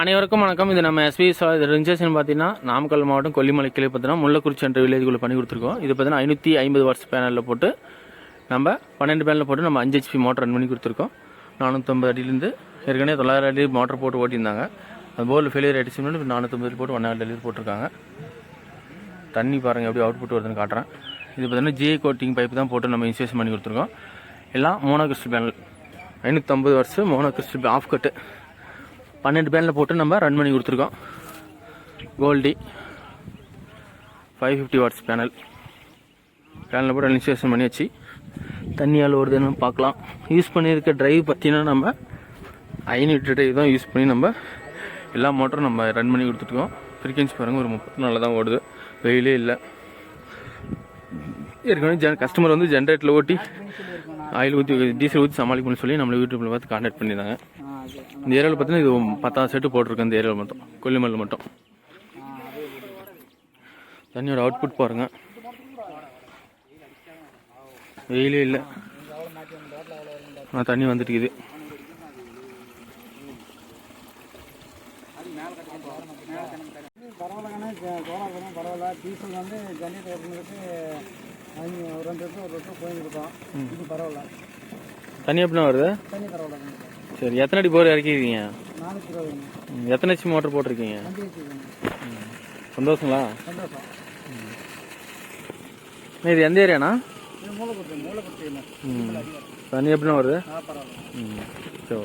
அனைவருக்கும் வணக்கம். இது நம்ம எஸ்பி இது ரிஜிஸ்ட்ரேஷன் பார்த்தீங்கன்னா நாமக்கல் மாவட்டம் கொல்லிமலை கிளை பார்த்தீங்கன்னா முள்ளக்குறிச்சி என்ற வில்லேஜுக்குள்ள பண்ணி கொடுத்துருக்கோம். இது பார்த்தீங்கன்னா ஐநூற்றி ஐம்பது வாட்ஸ் பேனலில் போட்டு நம்ம பன்னெண்டு பேனலில் போட்டு நம்ம அஞ்சு ஹெச்பி மோட்டர் ரன் பண்ணி கொடுத்துருக்கோம். நானூற்றம்பது அடியிலேருந்து ஏற்கனவே தொள்ளாயிரம் அடி மோட்டர் போட்டு ஓட்டியிருந்தாங்க. அது போரில் ஃபெயிலியர் ஆகிடுச்சுன்னு இப்போ நானூற்றம்பது போட்டு ஒன்றாவது டெலிவரி போட்டிருக்காங்க. தண்ணி பாருங்கள் எப்படி அவுட்புட் வருதுன்னு காட்டுறேன். இது பார்த்தீங்கன்னா ஜிஏ கோட்டிங் பைப் தான் போட்டு நம்ம இன்ஸ்டேஷன் பண்ணி கொடுத்துருக்கோம். எல்லாம் மோனோ கிறிஸ்டல் பேனல் ஐநூற்றம்பது வருஷம் மோனோ கிறிஸ்டல் ஆஃப் கட்டு பன்னெண்டு பேனில் போட்டு நம்ம ரன் பண்ணி கொடுத்துருக்கோம். Goldi five fifty watts panel பேனலில் போட்டு இன்ஸ்டேஷன் பண்ணியாச்சு. தண்ணியால் வருதுன்னு பார்க்கலாம். யூஸ் பண்ணியிருக்க ட்ரைவ் பார்த்தீங்கன்னா நம்ம ஐநூறு ட்ரைவ் தான் யூஸ் பண்ணி நம்ம எல்லா மோட்டரும் நம்ம ரன் பண்ணி கொடுத்துருக்கோம் ஃப்ரீக்வன்சி பாருங்கள் ஒரு முப்பத்தி நாளில் தான் ஓடுது. வெயிலே இல்லை. ஏற்கனவே ஜென் கஸ்டமர் வந்து ஜென்ரேட்டரில் ஓட்டி ஆயில் ஊற்றி டீசல் ஊற்றி சமாளிக்கணும்னு சொல்லி நம்மளை யூடியூப்பில் பார்த்து கான்டாக்ட் பண்ணியிருந்தாங்க. இந்த ஏரியாவில் பார்த்தீங்கன்னா இது பத்தாயிரம் செட்டு போட்டிருக்கு இந்த ஏரியாவில் மட்டும். கொல்லிமலை மட்டும். தண்ணியோட அவுட்புட் பாருங்க. வெயிலே இல்லை. ஆனால் தண்ணி வந்துட்டு இருக்குது பரவாயில்லங்கண்ணே சோலார் பண்ணால் பரவாயில்ல. டீசல் வந்து ஜென்ரேட்டர் ஓட்டுறதுக்கு அஞ்சு ஒரு ரெண்டு வருஷம் ஒரு வருஷம் போயிட்டு இருக்கோம் இது பரவாயில்ல தண்ணி எப்படின்னா வருது? தண்ணி பரவாயில்ல. சரி எத்தனை அடி போர் இறக்கிருக்கீங்க எத்தனை ஹெச் மோட்டர் போட்டிருக்கீங்க? சந்தோஷங்களா? இது எந்த ஏரியாண்ணா? தண்ணி எப்படின்னா வருது? ம் சரி